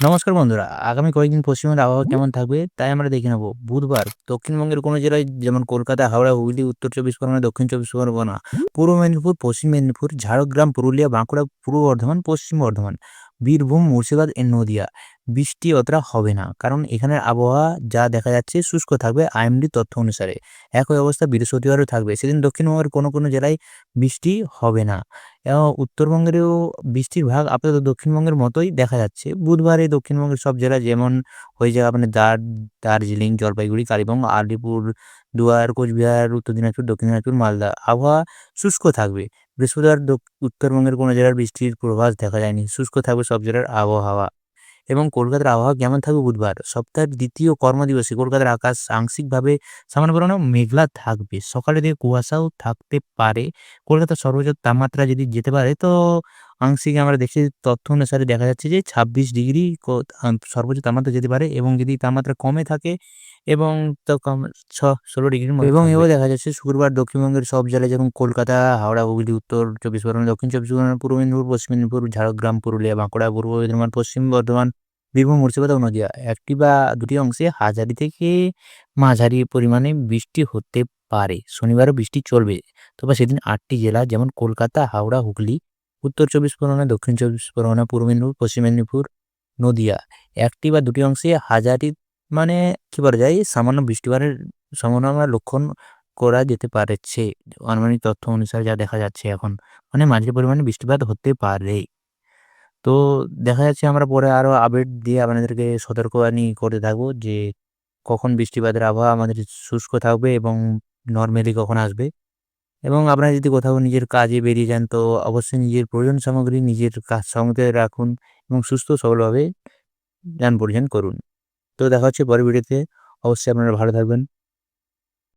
নমস্কার বন্ধুরা আগামী কয়েকদিন পশ্চিমবঙ্গের আবহাওয়া কেমন থাকবে তাই আমরা দেখে নেব। বুধবার দক্ষিণবঙ্গের কোনো জেলায় যেমন কলকাতা হাওড়া হুগলি উত্তর চব্বিশ পরগনা দক্ষিণ চব্বিশ পরগনা পূর্ব মেদিনীপুর পশ্চিম মেদিনীপুর ঝাড়গ্রাম পুরুলিয়া বাঁকুড়া পূর্ব বর্ধমান পশ্চিম বর্ধমান বীরভূম মুর্শিদাবাদ এ নদিয়া। বৃষ্টি অতটা হবে না কারণ এখানের আবহাওয়া যা দেখা যাচ্ছে শুষ্ক থাকবে আইএমডি তথ্য অনুসারে। একই অবস্থা বৃহস্পতিবারও থাকবে সেদিন দক্ষিণবঙ্গের কোনো কোনো জেলায় বৃষ্টি হবে না। এবং উত্তরবঙ্গেরও বৃষ্টির ভাগ আপাতত দক্ষিণবঙ্গের মতোই দেখা যাচ্ছে। বুধবারে দক্ষিণবঙ্গের সব জেলা যেমন হয়ে যায় আপনার দার, দার্জিলিং, জলপাইগুড়ি কালীবঙ্গ আলিপুর, দুয়ার, কোচবিহার, উত্তর দিনাজপুর, দক্ষিণ দিনাজপুর, মালদা। আবহাওয়া শুষ্ক থাকবে। বৃহস্পতিবার উত্তরবঙ্গের কোনো জেলার বৃষ্টির পূর্বাভাস দেখা যায়নি। শুষ্ক থাকবে সব জেলার আবহাওয়া। এবং কলকাতার আবহাওয়া কেমন থাকবে বুধবার? সপ্তাহের দ্বিতীয় কর্মদিবসে কলকাতার আকাশ আংশিকভাবে সামান্য পরিমাণে মেঘলা থাকবে। সকালে দিকে কুয়াশাও থাকতে পারে। কলকাতার সর্বোচ্চ তাপমাত্রা যদি যেতে পারে তো আংশিক আমরা দেখছি তথ্য অনুসারে দেখা যাচ্ছে যে ছাব্বিশ ডিগ্রি ক- সর্বোচ্চ তাপমাত্রা যেতে পারে এবং যদি তাপমাত্রা কমে থাকে এবং তো কম ছ ষোলো ডিগ্রির মধ্যে এবং এও দেখা যাচ্ছে শুক্রবার দক্ষিণবঙ্গের সব জেলায় যেমন কলকাতা হাওড়া হুগলি উত্তর চব্বিশ পরগনা দক্ষিণ চব্বিশ পরগনা পূর্ব মেদিনীপুর পশ্চিম মেদিনীপুর ঝাড়গ্রাম পুরুলিয়া বাঁকুড়া পূর্ব বর্ধমান পশ্চিম বর্ধমান বীরভূম মুর্শিদাবাদ ও নদিয়া। একটি বা দুটি অংশে হাজারি থেকে মাঝারি পরিমাণে বৃষ্টি হতে পারে। শনিবারও বৃষ্টি চলবে, তবে সেদিন আটটি জেলা যেমন কলকাতা, হাওড়া, হুগলি, উত্তর চব্বিশ পরগনা, দক্ষিণ চব্বিশ পরগনা, পূর্ব মেদিনীপুর, পশ্চিম মেদিনীপুর, নদিয়া। একটি বা দুটি অংশে হাজারি মানে কি বলা যায়? সামান্য বৃষ্টিপাতের সম্ভাবনা লক্ষণ করা যেতে পারছে। আনুমানিক তথ্য অনুসারে যা দেখা যাচ্ছে এখন মানে মাঝারি পরিমাণে বৃষ্টিপাত হতে পারে। তো দেখা যাচ্ছে আমরা পরে আরও আপডেট দিয়ে আপনাদেরকে সতর্কবাণী করতে থাকব যে কখন বৃষ্টিপাতের আবহাওয়া আমাদের শুষ্ক থাকবে এবং নর্মালি কখন আসবে। এবং আপনারা যদি কোথাও নিজের কাজে বেরিয়ে যান তো অবশ্যই নিজের প্রয়োজন সামগ্রী নিজের কাজ সঙ্গে রাখুন এবং সুস্থ সবলভাবে যান পরিধান করুন। তো দেখা হচ্ছে পরের ভিডিওতে অবশ্যই আপনারা ভালো থাকবেন।